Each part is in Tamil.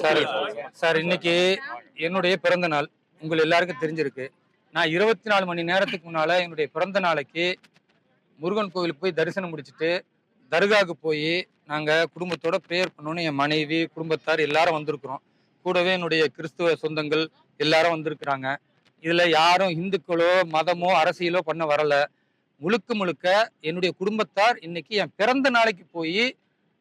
சார் சார் இன்னைக்கு என்னுடைய பிறந்த நாள். உங்கள் எல்லாருக்கும் தெரிஞ்சிருக்கு. நான் இருபத்தி நாலு மணி நேரத்துக்கு முன்னால என்னுடைய பிறந்த நாளைக்கு முருகன் கோவிலுக்கு போய் தரிசனம் முடிச்சுட்டு தர்காவுக்கு போய் நாங்கள் குடும்பத்தோட ப்ரேயர் பண்ணோன்னு என் மனைவி குடும்பத்தார் எல்லாரும் வந்திருக்கிறோம். கூடவே என்னுடைய கிறிஸ்துவ சொந்தங்கள் எல்லாரும் வந்திருக்கிறாங்க. இதில் யாரும் இந்துக்களோ மதமோ அரசியலோ பண்ண வரல. முழுக்க முழுக்க என்னுடைய குடும்பத்தார் இன்னைக்கு என் பிறந்த நாளைக்கு போய்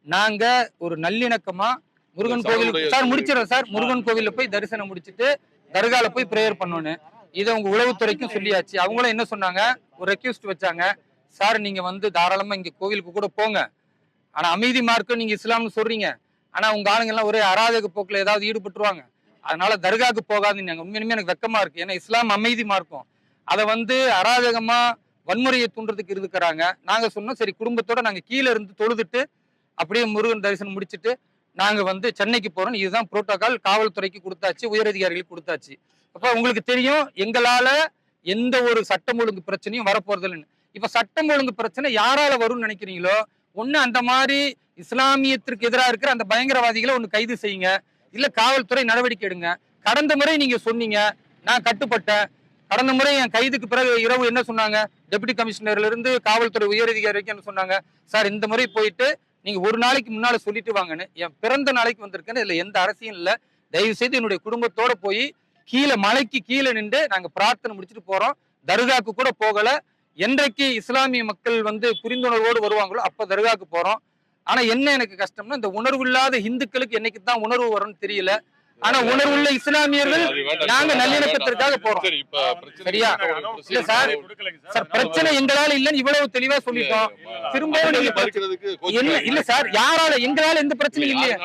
நாங்கள் ஒரு நல்லிணக்கமாக முருகன் கோவில் சார் முடிச்சிடறேன் சார். முருகன் கோவில்ல போய் தரிசனம் முடிச்சிட்டு தர்கால போய் ப்ரேயர் பண்ணோன்னு. இதை உங்க உளவுத்துறைக்கும் சொல்லியாச்சு. அவங்களும் என்ன சொன்னாங்க? ஒரு ரெக்வஸ்ட் வச்சாங்க. சார் நீங்க வந்து தாராளமா இங்க கோவிலுக்கு கூட போங்க. ஆனா அமைதி மார்க்கம் நீங்க இஸ்லாம்னு சொல்றீங்க. ஆனா உங்க ஆளுங்க எல்லாம் ஒரே அராஜக போக்குல ஏதாவது ஈடுபட்டுருவாங்க. அதனால தர்காக்கு போகாதுன்னு உண்மையுமே எனக்கு வெக்கமா இருக்கு. ஏன்னா இஸ்லாம் அமைதி மார்க்கம். அதை வந்து அராஜகமா வன்முறையை தூண்டுறதுக்கு இருக்கிறாங்க நாங்க சொன்னோம் சரி குடும்பத்தோட நாங்க கீழே இருந்து தொழுதுட்டு அப்படியே முருகன் தரிசனம் முடிச்சிட்டு நாங்க வந்து சென்னைக்கு போறோம். இதுதான் புரோட்டோகால் காவல்துறைக்கு கொடுத்தாச்சு. உயரதிகாரிகளுக்கு கொடுத்தாச்சு. அப்ப உங்களுக்கு தெரியும் எங்களால எந்த ஒரு சட்டம் ஒழுங்கு பிரச்சனையும் வரப்போறதில்லைன்னு. இப்ப சட்டம் ஒழுங்கு பிரச்சனை யாரால வரும்னு நினைக்கிறீங்களோ ஒண்ணு அந்த மாதிரி இஸ்லாமியத்திற்கு எதிராக இருக்கிற அந்த பயங்கரவாதிகளை ஒண்ணு கைது செய்யுங்க. இல்ல காவல்துறை நடவடிக்கை எடுங்க. கடந்த முறை நீங்க சொன்னீங்க நான் கட்டுப்பட்டேன். கடந்த முறை என் கைதுக்கு பிறகு இரவு என்ன சொன்னாங்க? டெபுட்டி கமிஷனர்ல இருந்து காவல்துறை உயரதிகாரி வரைக்கும் என்ன சொன்னாங்க? சார் இந்த முறை போயிட்டு நீங்க ஒரு நாளைக்கு முன்னால சொல்லிட்டு வாங்கன்னு என் பிறந்த நாளைக்கு வந்திருக்கேன்னு இதுல எந்த அரசியும் இல்ல. தயவு செய்து என்னுடைய குடும்பத்தோட போய் கீழே மலைக்கு கீழே நின்று நாங்க பிரார்த்தனை முடிச்சுட்டு போறோம். தர்காக்கு கூட போகல. என்றைக்கு இஸ்லாமிய மக்கள் வந்து புரிந்துணர்வோடு வருவாங்களோ அப்ப தர்காக்கு போறோம். ஆனா என்ன எனக்கு கஷ்டம்னா இந்த உணர்வு இல்லாத இந்துக்களுக்கு என்னைக்கு தான் உணர்வு வரும்னு தெரியல. ஆனா உணர்வுள்ள இஸ்லாமியர்கள். நாங்க நல்லிணக்கத்திற்காக போறோம். சரி, இப்ப பிரச்சனை சரியா? இல்ல சார், சார். பிரச்சனை எங்களால இல்லைன்னு இவ்வளவு தெளிவா சொல்லிட்டோம். திரும்பவும் நீங்க. இல்ல சார் யாரால எங்களால எந்த பிரச்சனையும் இல்லையா.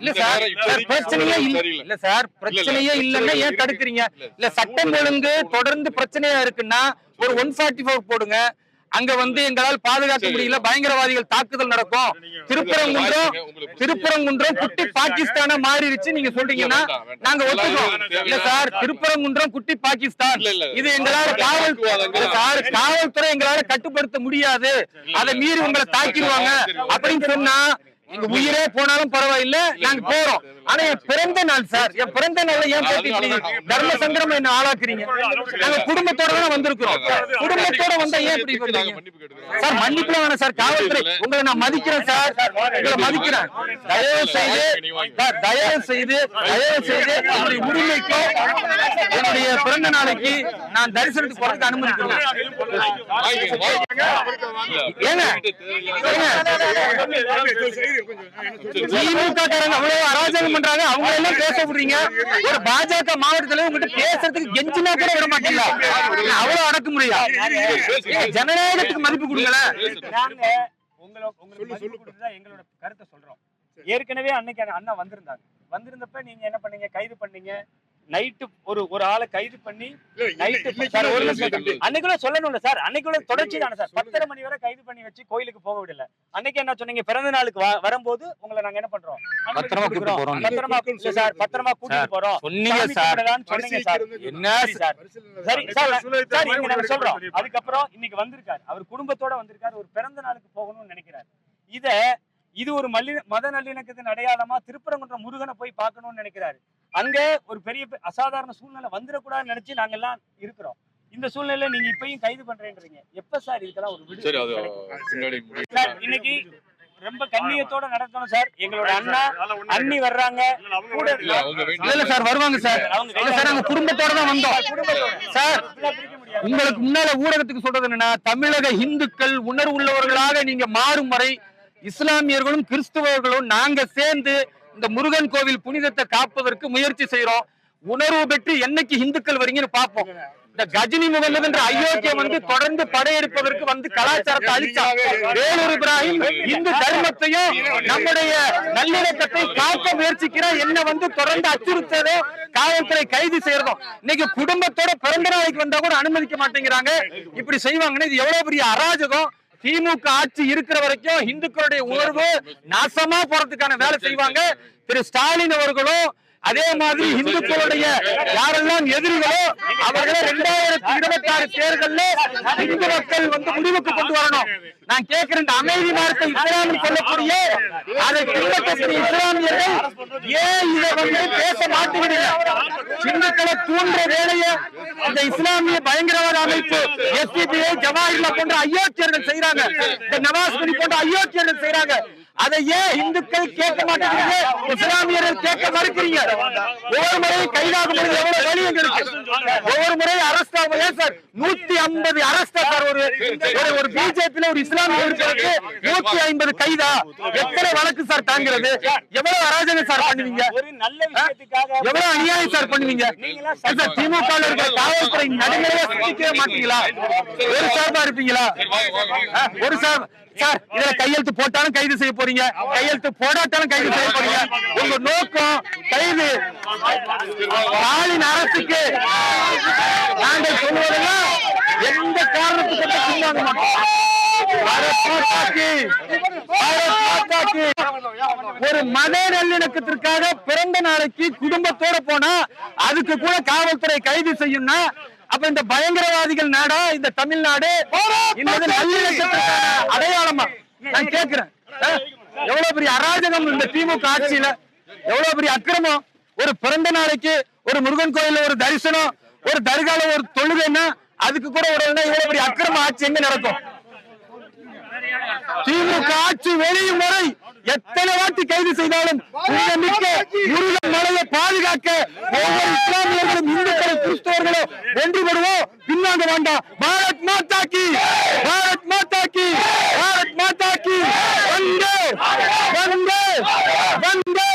இல்ல. சார் பிரச்சனையே இல்ல. இல்ல சார் பிரச்சனையே இல்லைன்னா ஏன் தடுக்கிறீங்க? இல்ல சட்டம் ஒழுங்கு தொடர்ந்து பிரச்சனையா இருக்குன்னா ஒரு ஒன் ஃபார்ட்டி ஃபோர் போடுங்க. அங்க வந்து எங்களால் பாதுகாக்க. முடியல. பயங்கரவாதிகள் தாக்குதல் நடக்கும். திருப்பரங்குன்றம் திருப்பரங்குன்றம் குட்டி பாகிஸ்தானா மாறிடுச்சு. நீங்க சொல்றீங்கன்னா. நாங்க ஒத்துக்கிறோம் இல்ல சார் திருப்பரங்குன்றம் குட்டி பாகிஸ்தான். இது எங்களால காவல் சார் காவல்துறை எங்களால கட்டுப்படுத்த முடியாது. அதை மீறி உங்களை தாக்கிடுவாங்க. அப்படின்னு சொன்னா உயிரே போனாலும் பரவாயில்ல. நாங்க போறோம். ஆனா என் பிறந்த நாள் சார். என் பிறந்த நாள்ல ஏன் இப்படி தர்ம சங்கரம் என்ன ஆளாக்குறீங்க? நாங்க குடும்பத்தோட தான் வந்திருக்கிறோம். குடும்பத்தோட வந்தா ஏன் இப்படி. சார் மன்னிப்புல வேணாம் சார். காவல்துறை உங்களை நான் மதிக்கிறேன் சார். உங்களை மதிக்கிறேன். தயவு செய்து தயவு செய்து தயவு செய்து என்னுடைய உரிமைக்கும் என்னுடைய பிறந்த நாளைக்கு நான் தரிசனத்துக்கு போறதுக்கு அனுமதி. ஏங்க திமுக காரங்க அவ்வளவு அராஜகம் பண்றாங்க அவங்க எல்லாம் பேச விடுறீங்க. ஒரு பாஜக மாவட்டத்துல உங்ககிட்ட பேசுறதுக்கு கெஞ்சினா கூட விட மாட்டீங்களா? அவ்வளவு அடக்க முடியா ஜனநாயகத்துக்கு மதிப்பு கொடுத்துதான் எங்களோட கருத்தை சொல்றோம். ஏற்கனவே அன்னைக்கு அண்ணா வந்திருந்தாங்க வந்திருந்தப்ப நீங்க என்ன பண்ணீங்க? கைது பண்ணீங்க. நைட்டு ஒரு ஒரு ஆளை கைது பண்ணி நைட்டு சார் ஒரு நிமிஷம் அன்னைக்குள்ள சொல்லணும்ல சார். அன்னைக்குள்ள தொடர்ச்சி தானே சார். பத்தரை மணி வரை கைது பண்ணி வச்சு கோயிலுக்கு போக விடல. அன்னைக்கு என்ன சொன்னீங்க? பிறந்த நாளுக்கு வ- வரும்போது உங்களை நாங்க என்ன பண்றோம்? பத்திரமா கூட்டிட்டு. போறோம். பத்திரமா சார் பத்திரமா கூட்டிட்டு போறோம். சொன்னீங்க சார். சொன்னீங்க சார். என்ன சரி? சார் சரி சார் சார் இங்க நாங்க சொல்றோம். அதுக்கப்புறம் இன்னைக்கு வந்திருக்காரு. அவர் குடும்பத்தோட வந்திருக்காரு. ஒரு பிறந்த நாளுக்கு போகணும்னு நினைக்கிறாரு. இத இது ஒரு மல்லி மத நல்லிணக்கத்தின் அடையாளமா திருப்பரங்குன்ற முருகனை போய் பார்க்கணும்னு நினைக்கிறாரு. அங்க ஒரு பெரிய அசாதாரண சூழ்நிலை வந்துடக்கூடாதுன்னு நினைச்சு நாங்க எல்லாம் இருக்கிறோம். இந்த சூழ்நிலையில நீங்க இப்பயும் கைது பண்றேன்றீங்க. எப்ப சார் இதுக்கெல்லாம் ஒரு சரி இன்னைக்கு ரொம்ப கண்ணியத்தோட நடத்தணும் சார். எங்களோட அண்ணா அண்ணி வர்றாங்க. இல்ல சார் வருவாங்க சார். அவங்க இல்ல சார் நாங்க குடும்பத்தோட தான் வந்தோம். சார். உங்களுக்கு முன்னால ஊடகத்துக்கு சொல்றது என்னன்னா தமிழக இந்துக்கள் உணர்வு உள்ளவர்களாக நீங்க மாறும் வரை இஸ்லாமியர்களும் கிறிஸ்துவர்களும் நாங்க சேர்ந்து இந்த முருகன் கோவில் புனிதத்தை காப்பதற்கு முயற்சி செய்யறோம் உணர்வு பெற்று என்னைக்கு இந்துக்கள் வரீங்கன்னு பார்ப்போம். இந்த கஜினி முகமது என்ற அயோக்கியம் வந்து தொடர்ந்து படையெடுப்பதற்கு வந்து கலாச்சாரத்தை அழிச்சாங்க வேலூர் இப்ராஹிம் இந்து தர்மத்தையும் நம்முடைய நல்லிணக்கத்தை காக்க முயற்சிக்கிற என்ன வந்து தொடர்ந்து அச்சுறுத்ததோ காவல்துறை கைது செய்யறதும் இன்னைக்கு குடும்பத்தோட பிறந்த நாளைக்கு வந்தா கூட அனுமதிக்க மாட்டேங்கிறாங்க. இப்படி செய்வாங்கன்னு இது எவ்வளவு பெரிய அராஜகம். திமுக ஆட்சி இருக்கிற வரைக்கும் இந்துக்களுடைய உணர்வு நாசமா போறதுக்கான வேலை செய்வாங்க. திரு ஸ்டாலின் அவர்களும் அதே மாதிரி இந்துக்களுடைய யாரெல்லாம் எதிரிகளோ அவர்களை இரண்டாயிரத்தி இருபத்தி ஆறு தேர்தல்ல இந்து மக்கள் வந்து முடிவுக்கு கொண்டு வரணும். நான் கேட்கிறேன் இந்த அமைதி மார்க்க இஸ்லாமில் சொல்லக்கூடிய அதை பின்பற்றக்கூடிய இஸ்லாமியர்கள் ஏன் இதை வந்து பேச மாட்டேங்கிறீங்க? இந்துக்களை தூண்டுற வேலையை இந்த இஸ்லாமிய பயங்கரவாத அமைப்பு எஸ்டிபிஐ ஜவாஹிர்லா போன்ற அயோக்கியர்கள் செய்யறாங்க இந்த நவாஸ் போன்ற அயோக்கியர்கள் செய்யறாங்க அதை ஏன் இந்துக்கள் கேட்க மாட்டேங்கிறீங்க இஸ்லாமியர்கள் கேட்க மறுக்கிறீங்க. ஒவ்வொரு முறையும் கைதாகும் பொழுது எவ்வளவு வழி எங்க இருக்கு? ஒவ்வொரு முறையும் அரஸ்ட் ஆகும். ஏன் சார்? நூத்தி ஐம்பது அரஸ்ட் சார் ஒரு ஒரு பிஜேபியில ஒரு இஸ்லாமிய உறுப்பினருக்கு நூத்தி ஐம்பது கைதா? எத்தனை வழக்கு சார் தாங்கிறது? எவ்வளவு அராஜகம் சார் பண்ணுவீங்க? எவ்வளவு அநியாயம் சார் பண்ணுவீங்க? சார் திமுக இருக்கிற காவல்துறை நடுநிலையா சிந்திக்கவே மாட்டீங்களா? ஒரு சார்பா இருப்பீங்களா? ஒரு சார் சார் இதுல கையெழுத்து போட்டாலும் கைது செய்ய போறீங்க. கையெழுத்து போடாட்டாலும் கைது செய்ய போறீங்க. உங்க நோக்கம் கைது. ஸ்டாலின் அரசுக்கு நாங்கள் சொல்வதெல்லாம் எந்த காரணத்துக்கு பின்னாங்க ஒரு மத நல்லிணக்கத்திற்காக பிறந்த நாளைக்கு குடும்பத்தோட போனா அதுக்கு கூட காவல்துறை கைது செய்யும்னா அப்ப இந்த பயங்கரவாதிகள் நாடா இந்த தமிழ்நாடு அடையாளமா? நான் கேக்குறேன். எவ்வளவு பெரிய அராஜகம் இந்த திமுக ஆட்சியில? எவ்வளவு பெரிய அக்கிரமம்? ஒரு பிறந்த நாளைக்கு ஒரு முருகன் கோயில்ல ஒரு தரிசனம் ஒரு தர்கால ஒரு தொழுகைன்னா அதுக்கு கூட ஒரு இவ்வளவு பெரிய அக்கிரம ஆட்சி எங்க நடக்கும்? திமுக ஆட்சி வெளியும் வரை எத்தனை வாட்டி கைது செய்தாலும் புனிதமிக்க முருகன் மலையை பாதுகாக்க ஒவ்வொரு கிறிஸ்தவர்களும் ஒன்றுபடுவோம் பின்னாங்க வேண்டாம் பாரத் மாதா கி பாரத் மாதா கி பாரத் மாதா கி வந்தே வந்தே வந்தே